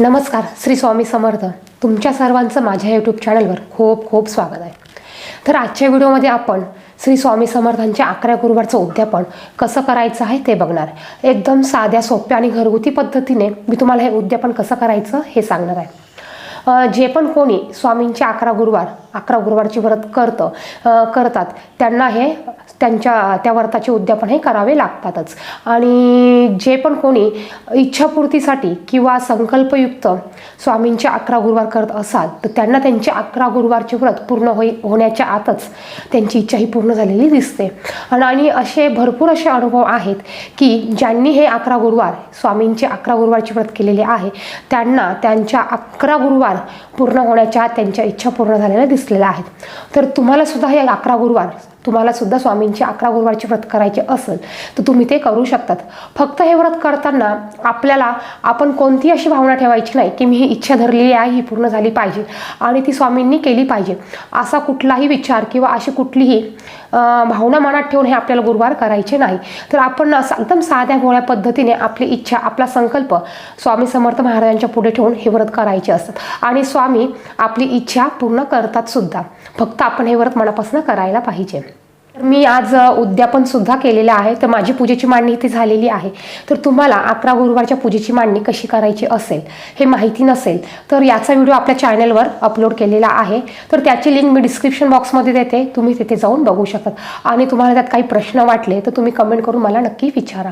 नमस्कार श्री स्वामी समर्थ. तुमच्या सर्वांचं माझ्या यूट्यूब चॅनलवर खूप खूप स्वागत आहे. तर आजच्या व्हिडिओमध्ये आपण श्री स्वामी समर्थांच्या अकरा गुरुवारचं उद्यापन कसं करायचं आहे ते बघणार एकदम साध्या सोप्या आणि घरगुती पद्धतीने मी तुम्हाला हे उद्यापन कसं करायचं हे सांगणार आहे. जे पण कोणी स्वामींचे अकरा गुरुवार अकरा गुरुवारची व्रत करतं करतात. त्यांना हे त्यांच्या त्या व्रताचे उद्यापन हे करावे लागतातच. आणि जे पण कोणी इच्छापूर्तीसाठी किंवा संकल्पयुक्त स्वामींचे अकरा गुरुवार करत असाल तर त्यांना त्यांचे अकरा गुरुवारचे व्रत पूर्ण होई होण्याच्या आतच त्यांची इच्छा ही पूर्ण झालेली दिसते. आणि आणि असे भरपूर असे अनुभव आहेत की ज्यांनी हे अकरा गुरुवार स्वामींचे अकरा गुरुवारचे व्रत केलेले आहे त्यांना त्यांच्या अकरा गुरुवार पूर्ण होण्याच्या आत त्यांच्या इच्छा पूर्ण झालेल्या दिसलेल्या आहेत. तर तुम्हाला सुद्धा हे अकरा गुरुवार तुम्हाला सुद्धा स्वामींची अकरा गुरुवारचे व्रत करायचे असेल तर तुम्ही ते करू शकतात. फक्त हे व्रत करताना आपल्याला आपण कोणती अशी भावना ठेवायची नाही की मी ही इच्छा धरलेली आहे ही पूर्ण झाली पाहिजे आणि ती स्वामींनी केली पाहिजे. असा कुठलाही विचार किंवा अशी कुठलीही भावना मनात ठेवून हे आपल्याला गुरुवार करायचे नाही. तर आपण असं एकदम साध्या भोळ्या पद्धतीने आपली इच्छा आपला संकल्प स्वामी समर्थ महाराजांच्या पुढे ठेवून हे व्रत करायचे असतात. आणि स्वामी आपली इच्छा पूर्ण करतात सुद्धा. फक्त आपण हे व्रत मनापासून करायला पाहिजे. तर मी आज उद्यापन सुद्धा केलेलं आहे. तर माझी पूजेची मांडणी इथे झालेली आहे. तर तुम्हाला अकरा गुरुवारच्या पूजेची मांडणी कशी करायची असेल हे माहिती नसेल तर याचा व्हिडिओ आपल्या चॅनलवर अपलोड केलेला आहे. तर त्याची लिंक मी डिस्क्रिप्शन बॉक्समध्ये देते. तुम्ही तिथे जाऊन बघू शकता. आणि तुम्हाला त्यात काही प्रश्न वाटले तर तुम्ही कमेंट करून मला नक्की विचारा.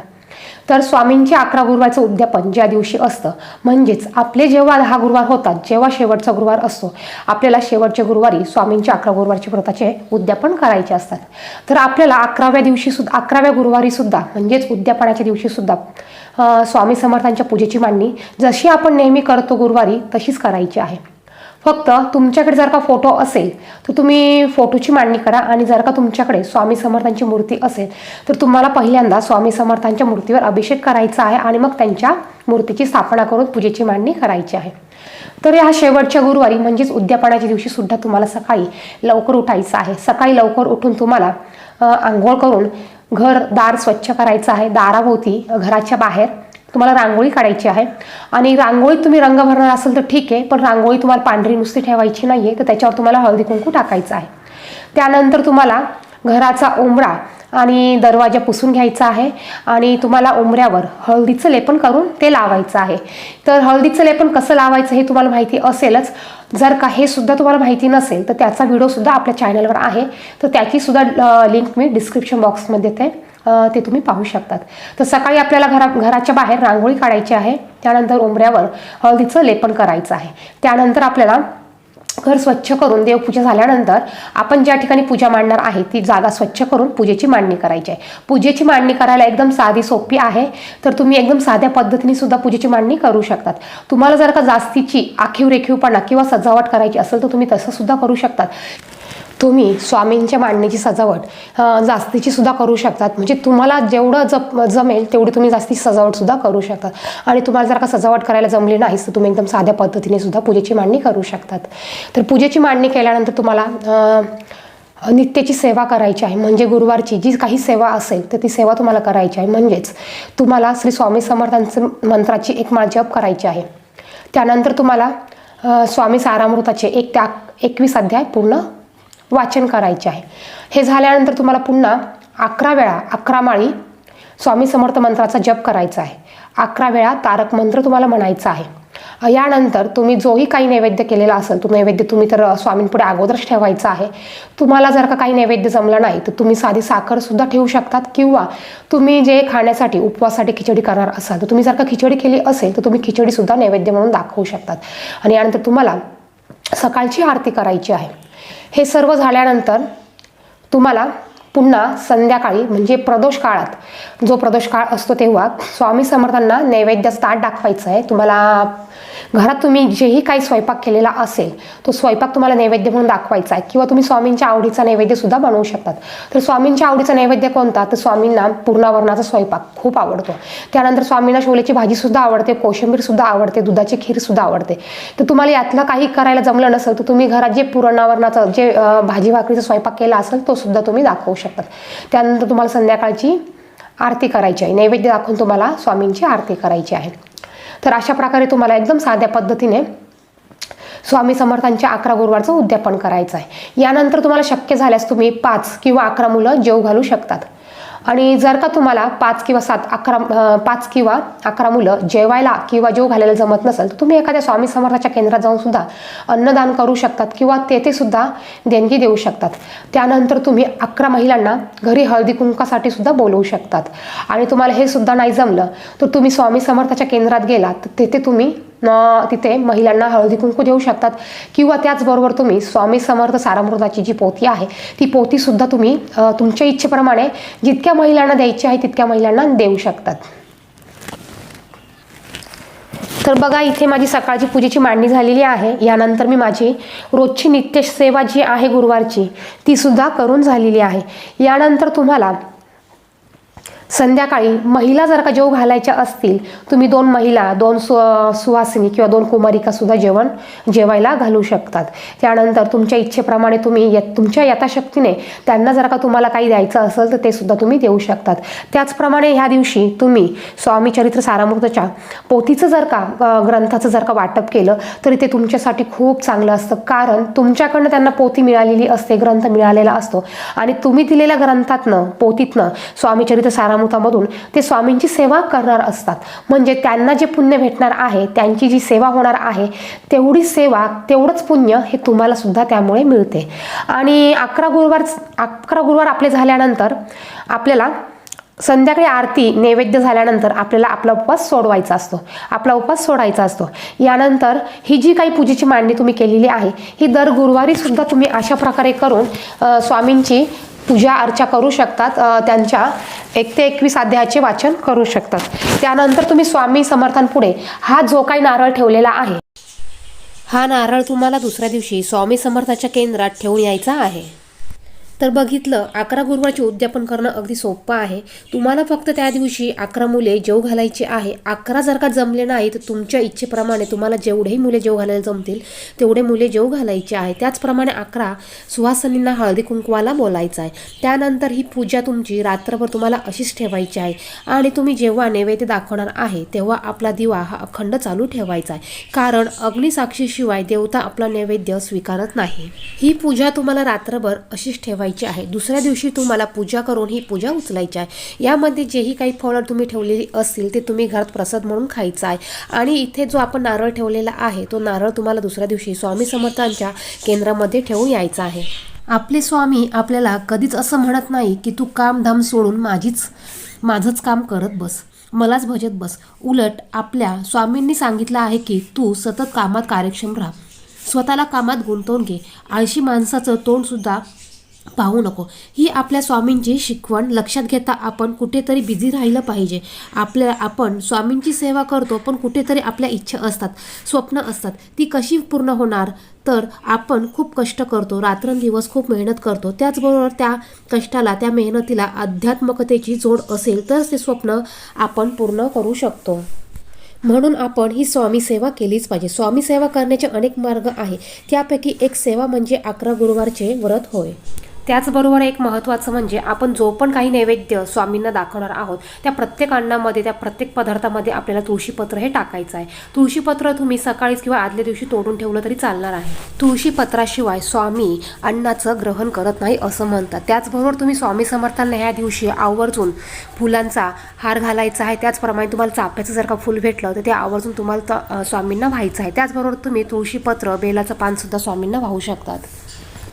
तर स्वामींचे अकरा गुरुवारचं उद्यापन ज्या दिवशी असतं म्हणजेच आपले जेव्हा दहा गुरुवार होतात जेव्हा शेवटचा गुरुवार असतो आपल्याला शेवटच्या गुरुवारी स्वामींच्या अकरा गुरुवारचे व्रताचे उद्यापन करायचे असतात. तर आपल्याला अकराव्या दिवशी सुद्धा अकराव्या गुरुवारी सुद्धा म्हणजेच उद्यापनाच्या दिवशी सुद्धा स्वामी समर्थांच्या पूजेची मांडणी जशी आपण नेहमी करतो गुरुवारी तशीच करायची आहे. फक्त तुमच्याकडे जर का फोटो असेल तर तुम्ही फोटोची मांडणी करा आणि जर का तुमच्याकडे स्वामी समर्थांची मूर्ती असेल तर तुम्हाला पहिल्यांदा स्वामी समर्थांच्या मूर्तीवर अभिषेक करायचा आहे आणि मग त्यांच्या मूर्तीची स्थापना करून पूजेची मांडणी करायची आहे. तर या शेवटच्या गुरुवारी म्हणजेच उद्यापनाच्या दिवशी सुद्धा तुम्हाला सकाळी लवकर उठायचं आहे. सकाळी लवकर उठून तुम्हाला आंघोळ करून घर दार स्वच्छ करायचं आहे. दाराभोवती घराच्या बाहेर तुम्हाला रांगोळी काढायची आहे. आणि रांगोळीत तुम्ही रंग भरणार असेल तर ठीक आहे पण रांगोळी तुम्हाला पांढरी नुसती ठेवायची नाही आहे तर त्याच्यावर तुम्हाला हळदी कुंकू टाकायचं आहे. त्यानंतर तुम्हाला घराचा उंबरा आणि दरवाजा पुसून घ्यायचा आहे आणि तुम्हाला उंबऱ्यावर हळदीचं लेपन करून ते लावायचं आहे. तर हळदीचं लेपन कसं लावायचं हे तुम्हाला माहिती असेलच. जर का हे सुद्धा तुम्हाला माहिती नसेल तर त्याचा व्हिडिओसुद्धा आपल्या चॅनलवर आहे. तर त्याची सुद्धा लिंक मी डिस्क्रिप्शन बॉक्समध्ये देते. ते तुम्ही पाहू शकतात. तर सकाळी आपल्याला घरा घराच्या बाहेर रांगोळी काढायची आहे. त्यानंतर उंबऱ्यावर हळदीचं लेपन करायचं आहे. त्यानंतर आपल्याला घर स्वच्छ करून देवपूजा झाल्यानंतर आपण ज्या ठिकाणी पूजा मांडणार आहे ती जागा स्वच्छ करून पूजेची मांडणी करायची आहे. पूजेची मांडणी करायला एकदम साधी सोपी आहे. तर तुम्ही एकदम साध्या पद्धतीने सुद्धा पूजेची मांडणी करू शकतात. तुम्हाला जर का जास्तीची आखीव रेखीवपणा किंवा सजावट करायची असेल तर तुम्ही तसं सुद्धा करू शकतात. तुम्ही स्वामींच्या मांडणीची सजावट जास्तीची सुद्धा करू शकतात. म्हणजे तुम्हाला जेवढं जप जमेल तेवढी तुम्ही जास्ती सजावट सुद्धा करू शकतात. आणि तुम्हाला जर का सजावट करायला जमली नाही तर तुम्ही एकदम साध्या पद्धतीने सुद्धा पूजेची मांडणी करू शकतात. तर पूजेची मांडणी केल्यानंतर तुम्हाला नित्याची सेवा करायची आहे. म्हणजे गुरुवारची जी काही सेवा असेल तर ती सेवा तुम्हाला करायची आहे. म्हणजेच तुम्हाला श्री स्वामी समर्थांचं मंत्राची एक माळ जप करायची आहे. त्यानंतर तुम्हाला स्वामी सारामृताचे एक त्या एकवीस अध्याय पूर्ण वाचन करायचे आहे. हे झाल्यानंतर तुम्हाला पुन्हा अकरा वेळा अकरा माळी स्वामी समर्थ मंत्राचा जप करायचा आहे. अकरा वेळा तारक मंत्र तुम्हाला म्हणायचा आहे. यानंतर तुम्ही जोही काही नैवेद्य केलेला असेल तो नैवेद्य तुम्ही तर स्वामींपुढे अगोदरच ठेवायचा आहे. तुम्हाला जर का काही नैवेद्य जमलं नाही तर तुम्ही साधी साखरसुद्धा ठेवू शकतात किंवा तुम्ही जे खाण्यासाठी उपवासाठी खिचडी करणार असाल तर तुम्ही जर का खिचडी केली असेल तर तुम्ही खिचडीसुद्धा नैवेद्य म्हणून दाखवू शकतात. आणि यानंतर तुम्हाला सकाळची आरती करायची आहे. हे सर्व झाल्यानंतर तुम्हाला पुन्हा संध्याकाळी म्हणजे प्रदोष काळात जो प्रदोष काळ असतो तेव्हा स्वामी समर्थांना नैवेद्य ताट दाखवायचं आहे. तुम्हाला घरात तुम्ही जेही काही स्वयंपाक केलेला असेल तो स्वयंपाक तुम्हाला नैवेद्य म्हणून दाखवायचा आहे किंवा तुम्ही स्वामींच्या आवडीचा नैवेद्य सुद्धा बनवू शकतात. तर स्वामींच्या आवडीचा नैवेद्य कोणता? तर स्वामींना पूर्णावरणाचा स्वयंपाक खूप आवडतो. त्यानंतर स्वामींना शोलेची भाजी सुद्धा आवडते कोशिंबीर सुद्धा आवडते दुधाची खीर सुद्धा आवडते. तर तुम्हाला यातलं काही करायला जमलं नसेल तर तुम्ही घरात जे पूर्णावरणाचं जे भाजी भाकरीचा स्वयंपाक केला असेल तो सुद्धा तुम्ही दाखवू शकतात. त्यानंतर तुम्हाला संध्याकाळची आरती करायची आहे. नैवेद्य दाखवून तुम्हाला स्वामींची आरती करायची आहे. तर अशा प्रकारे तुम्हाला एकदम साध्या पद्धतीने स्वामी समर्थांच्या अकरा गुरुवारचं उद्यापन करायचं आहे. यानंतर तुम्हाला शक्य झाल्यास तुम्ही पाच किंवा अकरा मुलं जेव घालू शकतात. आणि जर का तुम्हाला पाच किंवा सात अकरा पाच किंवा अकरा मुलं जेवायला किंवा जेव घालायला जमत नसेल तर तुम्ही एखाद्या स्वामी समर्थाच्या केंद्रात जाऊन सुद्धा अन्नदान करू शकतात किंवा तेथे सुद्धा देणगी देऊ शकतात. त्यानंतर तुम्ही अकरा महिलांना घरी हळदी कुंकासाठी सुद्धा बोलवू शकतात. आणि तुम्हाला हे सुद्धा नाही जमलं तर तुम्ही स्वामी समर्थाच्या केंद्रात गेलात तर तेथे तुम्ही तिथे महिलांना हळदी कुंकू देऊ शकतात. किंवा त्याचबरोबर तुम्ही स्वामी समर्थ सारामृताची जी पोती आहे ती पोतीसुद्धा तुम्ही तुमच्या इच्छेप्रमाणे जितक्या महिलांना द्यायची आहे तितक्या महिलांना देऊ शकतात. तर बघा इथे माझी सकाळची पूजेची मांडणी झालेली आहे. यानंतर मी माझी रोजची नित्य सेवा जी आहे गुरुवारची तीसुद्धा करून झालेली आहे. यानंतर तुम्हाला संध्याकाळी महिला जर का जेव घालायच्या असतील तुम्ही दोन महिला दोन सु सुवासिनी किंवा दोन कुमारिका सुद्धा जेवण जेवायला घालू शकतात. त्यानंतर तुमच्या इच्छेप्रमाणे तुम्ही य तुमच्या यथाशक्तीने त्यांना जर का तुम्हाला काही द्यायचं असेल तर ते सुद्धा तुम्ही देऊ शकतात. त्याचप्रमाणे ह्या दिवशी तुम्ही स्वामी चरित्र सारामृतच्या पोथीचं जर का ग्रंथाचं जर का वाटप केलं तरी ते तुमच्यासाठी खूप चांगलं असतं. कारण तुमच्याकडनं त्यांना पोथी मिळालेली असते ग्रंथ मिळालेला असतो. आणि तुम्ही दिलेल्या ग्रंथातनं पोथीतनं स्वामी चरित्र सारामृतामधून ते स्वामींची सेवा करणार असतात. म्हणजे त्यांना जे पुण्य भेटणार आहे त्यांची जी सेवा होणार आहे तेवढी सेवा तेवढंच पुण्य हे तुम्हाला सुद्धा त्यामुळे मिळते. आणि अकरा गुरुवार अकरा गुरुवार आपले झाल्यानंतर आपल्याला संध्याकाळी आरती नैवेद्य झाल्यानंतर आपल्याला आपला उपवास सोडवायचा असतो. आपला उपवास सोडायचा असतो. यानंतर ही जी काही पूजेची मांडणी तुम्ही केलेली आहे ही दर गुरुवारी सुद्धा तुम्ही अशा प्रकारे करून स्वामींची पूजा अर्चा करू शकतात त्यांच्या एक ते एकवीस अध्यायाचे वाचन करू शकतात. त्यानंतर तुम्ही स्वामी समर्थांपुढे हा जो काही नारळ ठेवलेला आहे हा नारळ तुम्हाला दुसऱ्या दिवशी स्वामी समर्थाच्या केंद्रात ठेवून यायचा आहे. तर बघितलं अकरा गुरुवारचे उद्यापन करणं अगदी सोपं आहे. तुम्हाला फक्त त्या दिवशी अकरा मुले जेव घालायची आहे. अकरा जर का जमले नाही तर तुमच्या इच्छेप्रमाणे तुम्हाला जेवढेही मुले जेव घालायला जमतील तेवढे मुले जेव घालायचे आहे. त्याचप्रमाणे अकरा सुहासनींना हळदी कुंकवाला बोलायचं आहे. त्यानंतर ही पूजा तुमची रात्रभर तुम्हाला अशीच ठेवायची आहे. आणि तुम्ही जेव्हा नैवेद्य दाखवणार आहे तेव्हा आपला दिवा हा अखंड चालू ठेवायचा आहे. कारण अग्निसाक्षीशिवाय देवता आपला नैवेद्य स्वीकारत नाही. ही पूजा तुम्हाला रात्रभर अशीच ठेवायची आहे. दुसऱ्या दिवशी तुम्हाला पूजा करून ही पूजा उचलायची आहे. यामध्ये जेही काही फळं तुम्ही ठेवलेली असतील ते तुम्ही घरात प्रसाद म्हणून खायचा आहे. आणि इथे जो आपण नारळ ठेवलेला आहे तो नारळ तुम्हाला दुसऱ्या दिवशी स्वामी समर्थांच्या केंद्रामध्ये ठेवून यायचा आहे. आपले स्वामी आपल्याला कधीच असं म्हणत नाही की तू काम धाम सोडून माझीच माझंच काम करत बस. मलाच भजत बस. उलट आपल्या स्वामींनी सांगितलं आहे की तू सतत कामात कार्यक्षम राहा. स्वतःला कामात गुंतवून घे. आळशी माणसाचं तोंडसुद्धा पाहू नको. ही आपल्या स्वामींची शिकवण. लक्षात घेता आपण कुठेतरी बिझी राहिलं पाहिजे. आपल्या आपण स्वामींची सेवा करतो पण कुठेतरी आपल्या इच्छा असतात स्वप्न असतात. ती कशी पूर्ण होणार? तर आपण खूप कष्ट करतो रात्रंदिवस खूप मेहनत करतो. त्याचबरोबर त्या कष्टाला त्या मेहनतीला आध्यात्मकतेची जोड असेल तर ते स्वप्न आपण पूर्ण करू शकतो. म्हणून आपण ही स्वामी सेवा केलीच पाहिजे. स्वामी सेवा करण्याचे अनेक मार्ग आहे. त्यापैकी एक सेवा म्हणजे अकरा गुरुवारचे व्रत होय. त्याचबरोबर एक महत्त्वाचं म्हणजे आपण जो पण काही नैवेद्य स्वामींना दाखवणार आहोत त्या प्रत्येक अन्नामध्ये त्या प्रत्येक पदार्थामध्ये आपल्याला तुळशीपत्र हे टाकायचं आहे. तुळशीपत्र तुम्ही सकाळीच किंवा आदल्या दिवशी तोडून ठेवलं तरी चालणार आहे. तुळशीपत्राशिवाय स्वामी अन्नाचं ग्रहण करत नाही असं म्हणतात. त्याचबरोबर तुम्ही स्वामी समर्थांना ह्या दिवशी आवर्जून फुलांचा हार घालायचा आहे. त्याचप्रमाणे तुम्हाला चाफ्याचं जर का फुल भेटलं तर ते आवर्जून तुम्हाला स्वामींना व्हायचं आहे. त्याचबरोबर तुम्ही तुळशीपत्र बेलाचं पानसुद्धा स्वामींना वाहू शकतात.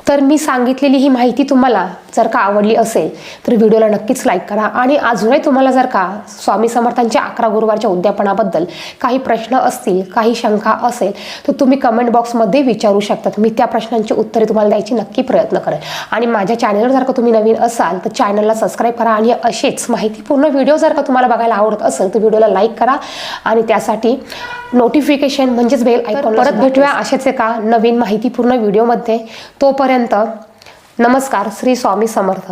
तर मी सांगितलेली ही माहिती तुम्हाला जर का आवडली असेल तर व्हिडिओला नक्कीच लाईक करा. आणि अजूनही तुम्हाला जर का स्वामी समर्थांच्या अकरा गुरुवारच्या उद्यापनाबद्दल काही प्रश्न असतील काही शंका असेल तर तुम्ही कमेंट बॉक्समध्ये विचारू शकतात मी त्या प्रश्नांची उत्तरे तुम्हाला द्यायची नक्की प्रयत्न करेन. आणि माझ्या चॅनलवर जर का तुम्ही नवीन असाल तर चॅनलला सबस्क्राईब करा आणि असेच माहितीपूर्ण व्हिडिओ जर का तुम्हाला बघायला आवडत असेल तर व्हिडिओला लाईक करा. आणि त्यासाठी नोटिफिकेशन म्हणजेच बेल ऐकून परत भेटूया अशाच एका नवीन माहितीपूर्ण व्हिडिओमध्ये तोपर्यंत नमस्कार श्री स्वामी समर्थ.